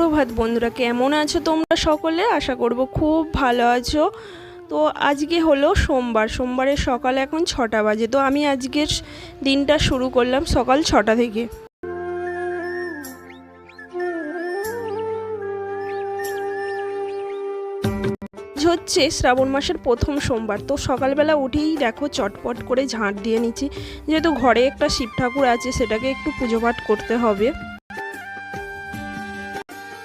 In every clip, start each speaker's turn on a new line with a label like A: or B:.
A: সুপ্রভাত বন্ধুরা, কেমন আছো তোমরা সকলে? আশা করব খুব ভালো আছো। তো আজকে হলো সোমবার, সোমবারের সকাল এখন ছটা বাজে। তো আমি আজকের দিনটা শুরু করলাম সকাল ছটা থেকে। হচ্ছে শ্রাবণ মাসের প্রথম সোমবার। তো সকালবেলা উঠেই দেখো চটপট করে ঝাঁট দিয়ে নিচ্ছি। যেহেতু ঘরে একটা শিব ঠাকুর আছে, সেটাকে একটু পুজো পাঠ করতে হবে।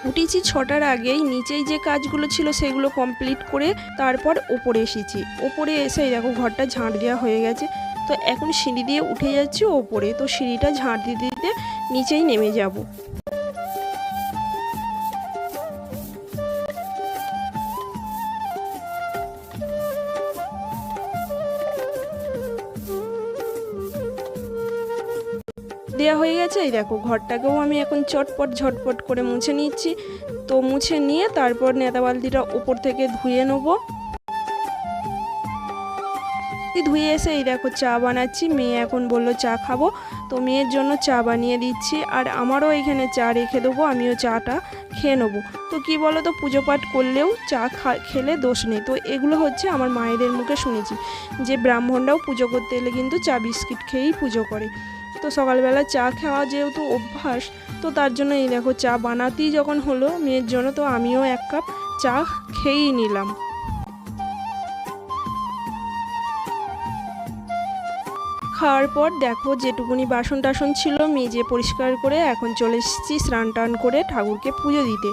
A: উঠেছি ছটার আগেই, নিচেই যে কাজগুলো ছিল সেগুলো কমপ্লিট করে তারপর ওপরে এসেছি। ওপরে এসে দেখো ঘরটা ঝাঁট দেওয়া হয়ে গেছে। তো এখন সিঁড়ি দিয়ে উঠে যাচ্ছি ওপরে। তো সিঁড়িটা ঝাঁট দিতে দিতে নিচেই নেমে যাব। দেওয়া হয়ে গেছে। এই দেখো, ঘরটাকেও আমি এখন চটপট, ঝটপট করে মুছে নিচ্ছি। তো মুছে নিয়ে তারপর নেতা বালতিটা ওপর থেকে ধুয়ে নেব। ধুয়ে এসে এই দেখো চা বানাচ্ছি। মেয়ে এখন বলল, চা খাব? তো মেয়ের জন্য চা বানিয়ে দিচ্ছি। আর আমারও এখানে চা রেখে দেবো, আমিও চাটা খেয়ে নেব। তো কি বলো তো পুজো পাঠ করলেও চা খেলে দোষ নেই। তো এগুলো হচ্ছে আমার মায়েদের মুখে শুনেছি। যে ব্রাহ্মণরাও পুজো করতে এলে কিন্তু চা বিস্কিট খেয়েই পুজো করে। তো সকালবেলা চা খাওয়া যেহেতু অভ্যাস, তো তার জন্য এই দেখো চা বানাতেই যখন হলো মেয়ের জন্য, তো আমিও এক কাপ চা খেয়েই নিলাম। খাওয়ার পর দেখো যেটুকুনি বাসন টাসন ছিল মেজে পরিষ্কার করে এখন চলে এসেছি স্নান টান করে ঠাকুরকে পুজো দিতে।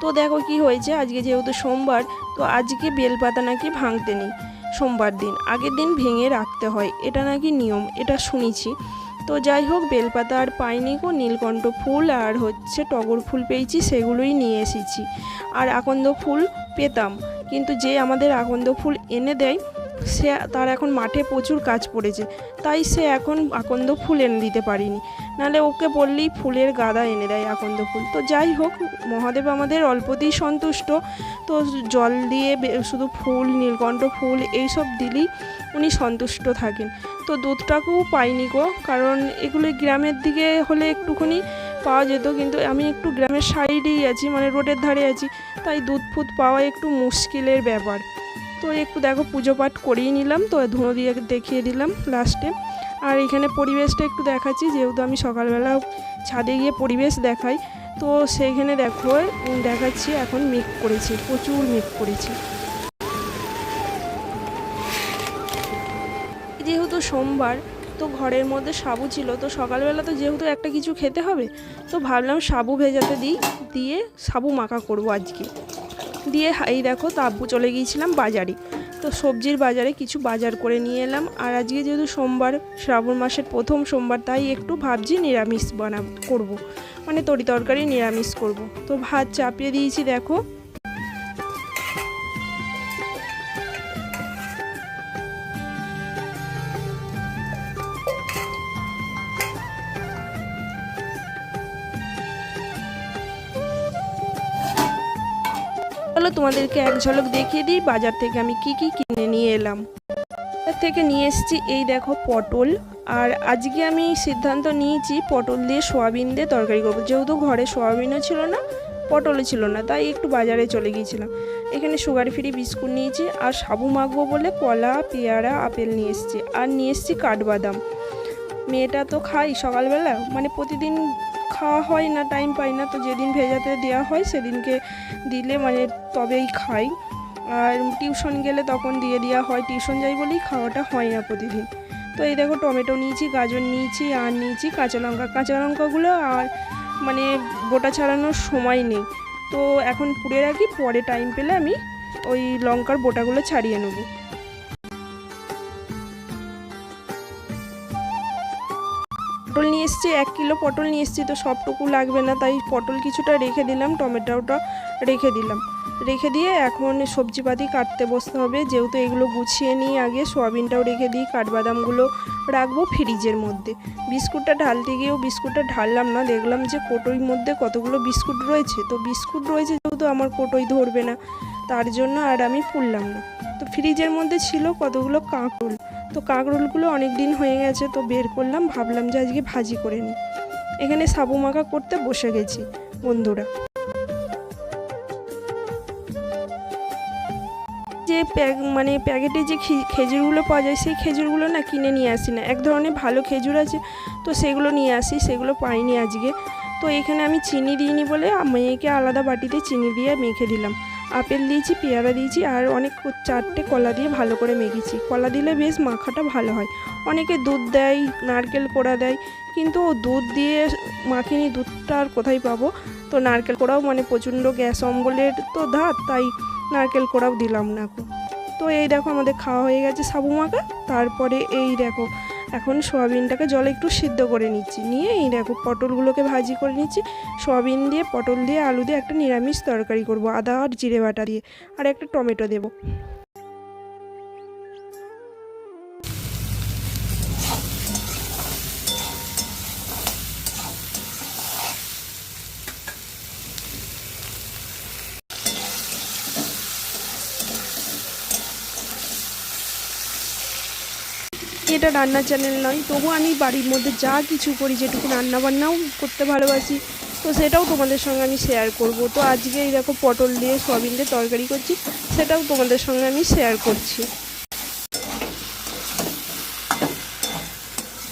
A: তো দেখো কি হয়েছে, আজকে যেহেতু সোমবার, তো আজকে বেলপাতা নাকি ভাঙতে নেই। সোমবার দিন, আগের দিন ভেঙে রাখতে হয়, এটা নাকি নিয়ম, এটা শুনেছি। তো যাই হোক, বেলপাতা আর পাইনি গো, নীলকণ্ঠ ফুল আর হচ্ছে টগর ফুল পেয়েছি, সেগুলোই নিয়ে এসেছি। আর আকন্দ ফুল পেতাম, কিন্তু যে আমাদের আকন্দ ফুল এনে দেয় সে তার এখন মাঠে প্রচুর কাজ পড়েছে, তাই সে এখন আকন্দ ফুল এনে দিতে পারিনি। নাহলে ওকে বললেই ফুলের গাদা এনে দেয় আকন্দ ফুল। তো যাই হোক, মহাদেব আমাদের অল্পতেই সন্তুষ্ট। তো জল দিয়ে শুধু ফুল, নীলকণ্ঠ ফুল এইসব দিলেই উনি সন্তুষ্ট থাকেন। তো দুধটাকেও পাইনি গো, কারণ এগুলো গ্রামের দিকে হলে একটুখানি পাওয়া যেত, কিন্তু আমি একটু গ্রামের সাইডেই আছি মানে রোডের ধারে আছি, তাই দুধ ফুধ পাওয়া একটু মুশকিলের ব্যাপার। তো একটু দেখো পুজো পাঠ করিয়ে নিলাম, তো ধুনো দিয়ে দেখিয়ে দিলাম লাস্টে আর এখানে পরিবেশটা একটু দেখাচ্ছি, যেহেতু আমি সকালবেলা ছাদে গিয়ে পরিবেশ দেখাই। তো সেইখানে দেখো দেখাচ্ছি এখন মেঘ করেছি, প্রচুর মেঘ করেছি। যেহেতু সোমবার, তো ঘরের মধ্যে সাবু ছিল, তো সকালবেলা তো যেহেতু একটা কিছু খেতে হবে, তো ভাবলাম সাবু ভেজাতে দিই, দিয়ে সাবু মাখা করব আজকে। দিয়ে এই দেখো তাব্বু চলে গিয়েছিলাম বাজারে তো সবজির বাজারে কিছু বাজার করে নিয়ে এলাম আর আজকে যেহেতু সোমবার, শ্রাবণ মাসের প্রথম সোমবার, তাই একটু ভাবছি নিরামিষ বানাব, করব। মানে তরি তরকারি নিরামিষ করব। তো ভাত চাপিয়ে দিয়েছি, দেখো তোমাদেরকে এক ঝলক দেখিয়ে দিই। বাজার থেকে আমি কি কি কিনে নিয়ে এলাম। বাজার থেকে নিয়ে এসেছি এই দেখো পটল। আর আজকে আমি সিদ্ধান্ত নিয়েছি পটল দিয়ে সোয়াবিন দিয়ে তরকারি করব। যেহেতু ঘরে সোয়াবিনও ছিল না, পটলও ছিল না, তাই একটু বাজারে চলে গিয়েছিলাম। এখানে সুগার ফ্রি বিস্কুট নিয়েছি আর সাবু মাখবো বলে কলা, পেয়ারা, আপেল নিয়ে এসেছি। আর নিয়ে এসেছি কাঠবাদাম। মেয়েটা তো খাই সকালবেলা। মানে প্রতিদিন খাওয়া হয় না টাইম পাই না। তো যেদিন ভেজাতে দেওয়া হয়, সেদিনকে দিলে মানে তবেই খাই। আর টিউশন গেলে তখন দিয়ে দেওয়া হয়। টিউশন যাই বলেই খাওয়াটা হয় না প্রতিদিন। তো এই দেখো, টমেটো নিয়েছি, গাজর নিয়েছি আর নিয়েছি, কাঁচা লঙ্কা। কাঁচা লঙ্কাগুলো আর মানে গোটা ছাড়ানোর সময় নেই। তো এখন পুড়ে রাখি, পরে টাইম পেলে আমি ওই লঙ্কার বোটাগুলো ছাড়িয়ে নেব। নিয়ে এসেছি, এক কিলো পটল নিয়ে এসেছি, তো সবটুকু লাগবে না। তাই পটল কিছুটা রেখে দিলাম, টমেটোটা রেখে দিলাম। রেখে দিয়ে এখন সবজিপাতি কাটতে বসতে হবে। যেহেতু এগুলো গুছিয়ে নিই আগে সোয়াবিনটাও রেখে দিই, কাঠবাদামগুলো রাখব ফ্রিজের মধ্যে। বিস্কুটটা ঢালতে গিয়েও বিস্কুটটা ঢাললাম না, দেখলাম যে কোটোর মধ্যে কতগুলো বিস্কুট রয়েছে। তো বিস্কুট রয়েছে যেহেতু আমার কোটোই ধরবে না, তার জন্য আর আমি পুড়লাম না। তো ফ্রিজের মধ্যে ছিল কতগুলো কাঁকরোল। তো কাঁকরোলগুলো অনেক দিন হয়ে গেছে, তো বের করলাম, ভাবলাম যে আজকে ভাজি করে নিই। এখানে সাবু মাখা করতে বসে গেছি, বন্ধুরা। যে প্যাক মানে প্যাকেটে যে খেজুরগুলো পাওয়া যায়, সেই খেজুরগুলো না কিনে নিয়ে আসি না। এক ধরনের ভালো খেজুর আছে, তো সেগুলো নিয়ে আসি, সেগুলো পাইনি আজকে। তো এখানে আমি চিনি দিইনি বলে মেয়েকে আলাদা বাটিতে চিনি দিয়ে মেখে দিলাম। আপেল দিয়েছি, পেয়ারা দিয়েছি আর অনেক চারটে কলা দিয়ে ভালো করে মেখেছি কলা দিলে বেশ মাখাটা ভালো হয়। অনেকে দুধ দেয়, নারকেল কোড়া দেয়, কিন্তু দুধ দিয়ে মাখিনি, দুধটা আর কোথায় পাবো? তো নারকেল কোড়াও মানে প্রচণ্ড গ্যাস, অম্বলের তো ধাত, তাই নারকেল কোড়াও দিলাম না। তো এই দেখো আমাদের খাওয়া হয়ে গেছে সাবু মাখা, তারপরে এই দেখো এখন সোয়াবিনটাকে জলে একটু সিদ্ধ করে নিচ্ছি। নিয়ে এই দেখো পটলগুলোকে ভাজি করে নিচ্ছি। সোয়াবিন দিয়ে, পটল দিয়ে, আলু দিয়ে একটা নিরামিষ তরকারি করব, আদা আর জিরে বাটা দিয়ে। আর একটা টমেটো দেবো। এটা রান্নার চ্যানেল নয়। তবু আমি বাড়ির মধ্যে যা কিছু করি, যেটুকু রান্নাবান্নাও করতে ভালোবাসি, তো সেটাও তোমাদের সঙ্গে আমি শেয়ার করব। তো আজকে এই দেখো পটল দিয়ে সয়াবিন দিয়ে তরকারি করছি, সেটাও তোমাদের সঙ্গে আমি শেয়ার করছি।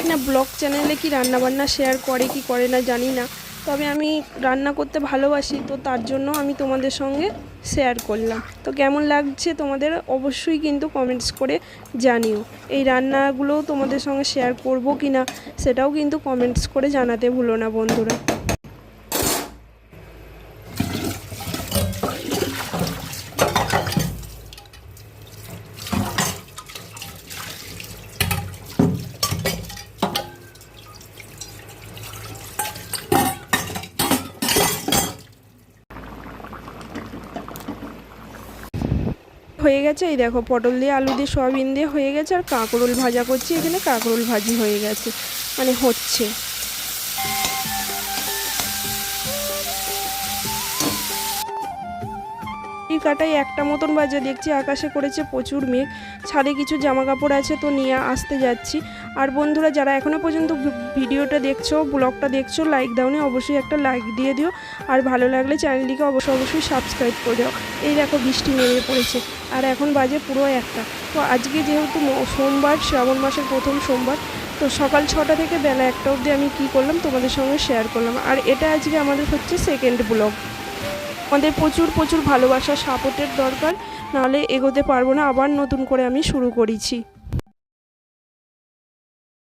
A: না ব্লগ চ্যানেলে কি রান্নাবান্না শেয়ার করে কি করে না জানি না। তবে আমি রান্না করতে ভালোবাসি, তো তার জন্য আমি তোমাদের সঙ্গে শেয়ার করলাম। তো কেমন লাগছে তোমাদের অবশ্যই কিন্তু কমেন্টস করে জানিও। এই রান্নাগুলো তোমাদের সঙ্গে শেয়ার করব কি না সেটাও কিন্তু কমেন্টস করে জানাতে ভুলো না বন্ধুরা। হয়ে গেছে। এই দেখো, পটল দিয়ে, আলু দিয়ে, সয়াবিন দিয়ে হয়ে গেছে আর কাঁকরোল ভাজা করছি। এখানে কাঁকরোল ভাজি হয়ে গেছে। মানে হচ্ছে। কাটাই একটা মতন বাজে, দেখছি আকাশে করেছে প্রচুর মেঘ। ছাদে কিছু জামা কাপড় আছে তো নিয়ে আসতে যাচ্ছি। আর বন্ধুরা, যারা এখনও পর্যন্ত ভিডিওটা দেখছ, ব্লগটা দেখছ লাইক দাওনি, অবশ্যই একটা লাইক দিয়ে দিও। আর ভালো লাগলে চ্যানেলটিকে অবশ্যই অবশ্যই সাবস্ক্রাইব করে দাও। এই দেখো, বৃষ্টি নেমে পড়েছে। আর এখন বাজে পুরো একটা। তো আজকে যেহেতু সোমবার, শ্রাবণ মাসের প্রথম সোমবার, তো সকাল ছটা থেকে বেলা একটা অবধি আমি কি করলাম তোমাদের সঙ্গে শেয়ার করলাম। আর এটা আজকে আমাদের হচ্ছে সেকেন্ড ব্লগ আমাদের প্রচুর প্রচুর ভালোবাসা, সাপোর্টের দরকার, নাহলে এগোতে পারব না, আবার নতুন করে আমি শুরু করেছি।